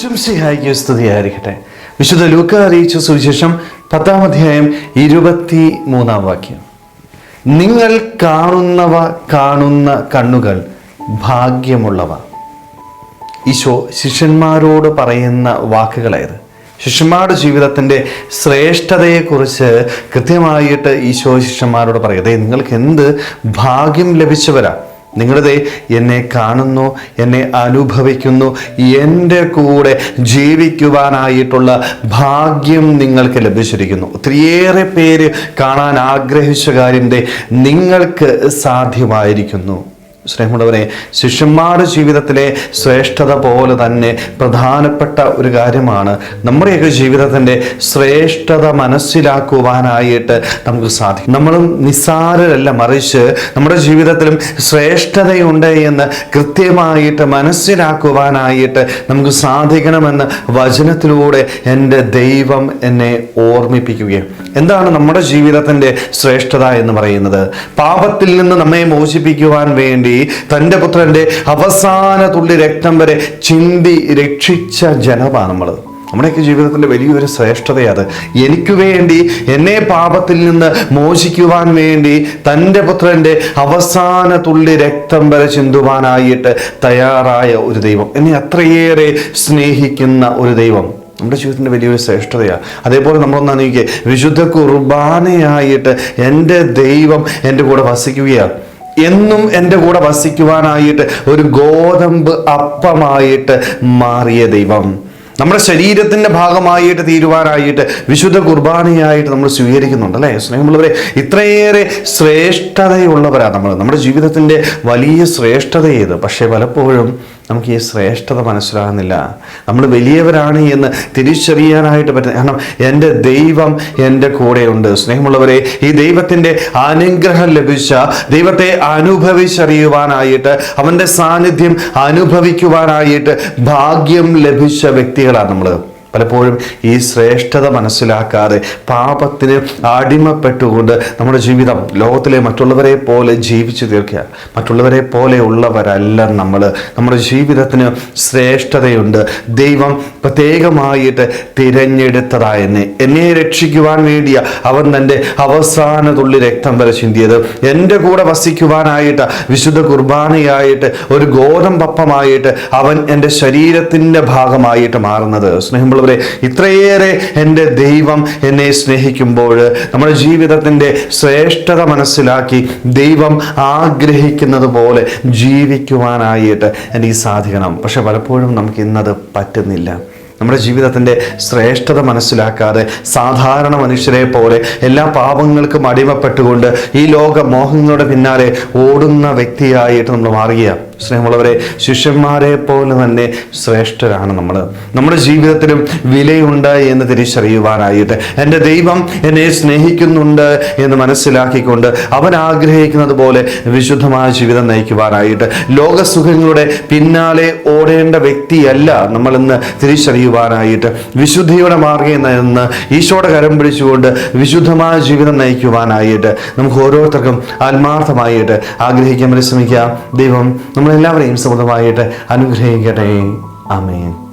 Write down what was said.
ഈശംസിഹായിക്ക് സ്തുതിയായിരിക്കട്ടെ. വിശുദ്ധ ലൂക്ക അറിയിച്ച സുവിശേഷം പത്താം അധ്യായം ഇരുപത്തി മൂന്നാം വാക്യം. നിങ്ങൾ കാണുന്നവ കാണുന്ന കണ്ണുകൾ ഭാഗ്യമുള്ളവ. ഈശോ ശിഷ്യന്മാരോട് പറയുന്ന വാക്കുകളായത് ശിഷ്യന്മാരുടെ ജീവിതത്തിന്റെ ശ്രേഷ്ഠതയെക്കുറിച്ച് കൃത്യമായിട്ട് ഈശോ ശിഷ്യന്മാരോട് പറയുക പറയുന്നത് നിങ്ങൾക്ക് എന്ത് ഭാഗ്യം ലഭിച്ചവരാ? നിങ്ങളിതേ എന്നെ കാണുന്നു എന്നെ അനുഭവിക്കുന്നു എന്റെ കൂടെ ജീവിക്കുവാനായിട്ടുള്ള ഭാഗ്യം നിങ്ങൾക്ക് ലഭിച്ചിരിക്കുന്നു. ഒത്തിരിയേറെ പേര് കാണാൻ ആഗ്രഹിച്ച കാര്യം നിങ്ങൾക്ക് സാധ്യമായിരിക്കുന്നു. സ്നേഹമുള്ളവരെ ശിഷ്യന്മാരുടെ ജീവിതത്തിലെ ശ്രേഷ്ഠത പോലെ തന്നെ പ്രധാനപ്പെട്ട ഒരു കാര്യമാണ് നമ്മുടെയൊക്കെ ജീവിതത്തിന്റെ ശ്രേഷ്ഠത മനസ്സിലാക്കുവാനായിട്ട് നമുക്ക് സാധിക്കും. നമ്മളും നിസ്സാരരല്ല മറിച്ച് നമ്മുടെ ജീവിതത്തിലും ശ്രേഷ്ഠതയുണ്ട് എന്ന് കൃത്യമായിട്ട് മനസ്സിലാക്കുവാനായിട്ട് നമുക്ക് സാധിക്കണമെന്ന് വചനത്തിലൂടെ എന്റെ ദൈവം എന്നെ ഓർമ്മിപ്പിക്കുകയും എന്താണ് നമ്മുടെ ജീവിതത്തിന്റെ ശ്രേഷ്ഠത എന്ന് പറയുന്നത്? പാപത്തിൽ നിന്ന് നമ്മെ മോചിപ്പിക്കുവാൻ വേണ്ടി തന്റെ പുത്രന്റെ അവസാന തുള്ളി രക്തം വരെ ചിന്തി രക്ഷിച്ച ജനമാണ് നമ്മൾ നമ്മുടെയൊക്കെ ജീവിതത്തിന്റെ വലിയൊരു ശ്രേഷ്ഠതയത് എനിക്ക് വേണ്ടി എന്നെ പാപത്തിൽ നിന്ന് മോചിക്കുവാൻ വേണ്ടി തന്റെ പുത്രന്റെ അവസാന തുള്ളി രക്തം വരെ ചിന്തുവാനായിട്ട് തയ്യാറായ ഒരു ദൈവം. എന്നെ അത്രയേറെ സ്നേഹിക്കുന്ന ഒരു ദൈവം. നമ്മുടെ ജീവിതത്തിന്റെ വലിയൊരു ശ്രേഷ്ഠതയാണ് അതേപോലെ നമ്മളൊന്ന് അനുഭവിക്കുക വിശുദ്ധ കുർബാനയായിട്ട് എന്റെ ദൈവം എന്റെ കൂടെ വസിക്കുകയാണ് എന്നും എന്റെ കൂടെ വസിക്കുവാനായിട്ട് ഒരു ഗോതമ്പ് അപ്പമായിട്ട് മാറിയ ദൈവം. നമ്മുടെ ശരീരത്തിന്റെ ഭാഗമായിട്ട് തീരുവാനായിട്ട് വിശുദ്ധ കുർബാനയായിട്ട് നമ്മൾ സ്വീകരിക്കുന്നുണ്ട് അല്ലേ? സ്നേഹമുള്ളവരെ ഇത്രയേറെ ശ്രേഷ്ഠതയുള്ളവരാണ് നമ്മൾ. നമ്മുടെ ജീവിതത്തിന്റെ വലിയ ശ്രേഷ്ഠത ഏത്? പക്ഷേ പലപ്പോഴും നമുക്ക് ഈ ശ്രേഷ്ഠത മനസ്സിലാകുന്നില്ല. നമ്മൾ വലിയവരാണ് എന്ന് തിരിച്ചറിയാനായിട്ട് പറ്റും കാരണം എന്റെ ദൈവം എന്റെ കൂടെയുണ്ട്. സ്നേഹമുള്ളവരെ ഈ ദൈവത്തിന്റെ അനുഗ്രഹം ലഭിച്ച ദൈവത്തെ അനുഭവിച്ചറിയുവാനായിട്ട് അവന്റെ സാന്നിധ്യം അനുഭവിക്കുവാനായിട്ട് ഭാഗ്യം ലഭിച്ച വ്യക്തികളാണ് നമ്മൾ പലപ്പോഴും ഈ ശ്രേഷ്ഠത മനസ്സിലാക്കാതെ പാപത്തിന് അടിമപ്പെട്ടുകൊണ്ട് നമ്മുടെ ജീവിതം ലോകത്തിലെ മറ്റുള്ളവരെ പോലെ ജീവിച്ചു തീർക്കുക. മറ്റുള്ളവരെ പോലെ ഉള്ളവരല്ല നമ്മൾ നമ്മുടെ ജീവിതത്തിന് ശ്രേഷ്ഠതയുണ്ട്. ദൈവം പ്രത്യേകമായിട്ട് തിരഞ്ഞെടുത്തതായ എന്നെ എന്നെ രക്ഷിക്കുവാൻ വേണ്ടിയ അവൻ തന്റെ അവസാന തുള്ളി രക്തം വരെ ചിന്തിയത്. എന്റെ കൂടെ വസിക്കുവാനായിട്ട് വിശുദ്ധ കുർബാനയായിട്ട് ഒരു ഗോതമ്പപ്പമായിട്ട് അവൻ എന്റെ ശരീരത്തിന്റെ ഭാഗമായിട്ട് മാറുന്നത്. സ്നേഹമുള്ളവരെ ഇത്രയേറെ എന്റെ ദൈവം എന്നെ സ്നേഹിക്കുമ്പോൾ നമ്മുടെ ജീവിതത്തിന്റെ ശ്രേഷ്ഠത മനസ്സിലാക്കി ദൈവം ആഗ്രഹിക്കുന്നത് പോലെ ജീവിക്കുവാനായിട്ട് എനിക്ക് സാധിക്കണം. പക്ഷെ പലപ്പോഴും നമുക്ക് ഇന്നത് പറ്റുന്നില്ല. നമ്മുടെ ജീവിതത്തിന്റെ ശ്രേഷ്ഠത മനസ്സിലാക്കാതെ സാധാരണ മനുഷ്യരെ പോലെ എല്ലാ പാപങ്ങൾക്കും അടിമപ്പെട്ടുകൊണ്ട് ഈ ലോക മോഹങ്ങളുടെ പിന്നാലെ ഓടുന്ന വ്യക്തിയായിട്ട് നമ്മൾ മാറുകയാണ്. സ്നേഹമുള്ളവരെ ശിഷ്യന്മാരെ പോലെ തന്നെ ശ്രേഷ്ഠരാണ് നമ്മൾ നമ്മുടെ ജീവിതത്തിലും വിലയുണ്ട് എന്ന് തിരിച്ചറിയുവാനായിട്ട് എന്റെ ദൈവം എന്നെ സ്നേഹിക്കുന്നുണ്ട് എന്ന് മനസ്സിലാക്കിക്കൊണ്ട് അവൻ ആഗ്രഹിക്കുന്നത് പോലെ വിശുദ്ധമായ ജീവിതം നയിക്കുവാനായിട്ട് ലോകസുഖങ്ങളുടെ പിന്നാലെ ഓടേണ്ട വ്യക്തിയല്ല നമ്മളിന്ന് തിരിച്ചറിയുവാനായിട്ട് വിശുദ്ധിയുടെ മാർഗം നിന്ന് ഈശോയുടെ കരം പിടിച്ചുകൊണ്ട് വിശുദ്ധമായ ജീവിതം നയിക്കുവാനായിട്ട് നമുക്ക് ഓരോരുത്തർക്കും ആത്മാർത്ഥമായിട്ട് ആഗ്രഹിക്കാൻ പരിശ്രമിക്കാം. ദൈവം നമ്മളെല്ലാവരെയും സമൃദ്ധമായിട്ട് അനുഗ്രഹിക്കട്ടെ. ആമേൻ.